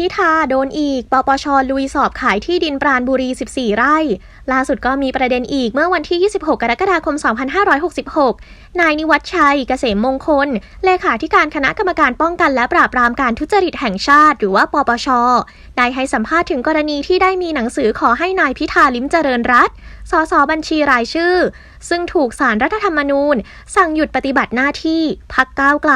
พิธาโดนอีก ปปชลุยสอบขายที่ดินปราณบุรี 14 ไร่ ล่าสุดก็มีประเด็นอีกเมื่อวันที่ 26 กรกฎาคม 2566 นายนิวัฒชัย เกษมมงคล เลขาธิการคณะกรรมการป้องกันและปราบปรามการทุจริตแห่งชาติ หรือว่าปปช ได้ให้สัมภาษณ์ถึงกรณีที่ได้มีหนังสือขอให้นายพิธาลิ้มเจริญรัต สสบัญชีรายชื่อ ซึ่งถูกสารรัฐธรรมนูญ สั่งหยุดปฏิบัติหน้าที่พักก้าวไกล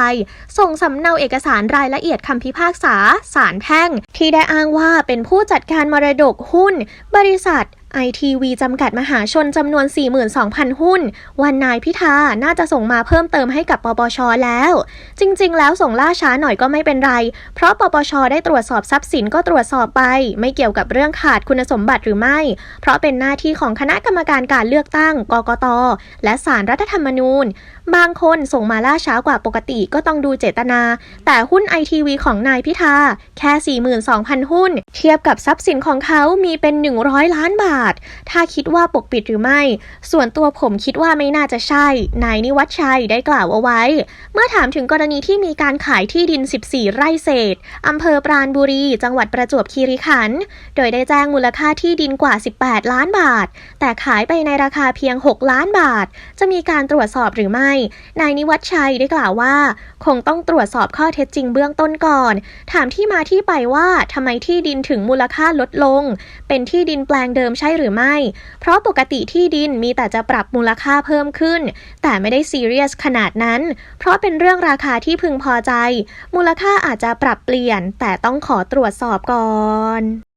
ส่งสำเนาเอกสารรายละเอียดคำพิพากษาสารแพ่ง ที่ได้อ้างว่าเป็นผู้จัดการมรดกหุ้น บริษัท ไอทีวีจำกัดมหาชนจำนวน 42,000 หุ้น วันนายพิธาน่าจะส่งมาเพิ่มเติมให้กับปปชแล้ว จริง ๆ แล้วส่งล่าช้าหน่อยก็ไม่เป็นไร เพราะปปชได้ตรวจสอบทรัพย์สินก็ตรวจสอบไป ไม่เกี่ยวกับเรื่องขาดคุณสมบัติหรือไม่ เพราะเป็นหน้าที่ของคณะกรรมการการเลือกตั้ง กกต และศาลรรัฐธรรมนูญ บางคนส่งมาล่าช้ากว่าปกติก็ต้องดูเจตนา แต่หุ้นไอทีวีของนายพิธาแค่ 42,000 หุ้น เทียบกับทรัพย์สินของเขามีเป็น 100 ล้านบาทถ้าคิดว่าปกปิดหรือไม่ ส่วนตัวผมคิดว่าไม่น่าจะใช่ นายนิวัฒชัยได้กล่าวเอาไว้ เมื่อถามถึงกรณีที่มีการขายที่ดิน 14 ไร่เศษ อำเภอปราณบุรี จังหวัดประจวบคีรีขันธ์โดยได้แจ้งมูลค่าที่ดินกว่า 18 ล้านบาท แต่ขายไปในราคาเพียง 6 ล้านบาท จะมีการตรวจสอบหรือไม่ นายนิวัฒชัยได้กล่าวว่า คงต้องตรวจสอบข้อเท็จจริงเบื้องต้นก่อน ถามที่มาที่ไปว่าทำไมที่ดินถึงมูลค่าลดลง เป็นที่ดินแปลงเดิมใช่หรือไม่ เพราะปกติที่ดินมีแต่จะปรับมูลค่าเพิ่มขึ้น แต่ไม่ได้ซีเรียสขนาดนั้น เพราะเป็นเรื่องราคาที่พึงพอใจ มูลค่าอาจจะปรับเปลี่ยน แต่ต้องขอตรวจสอบก่อน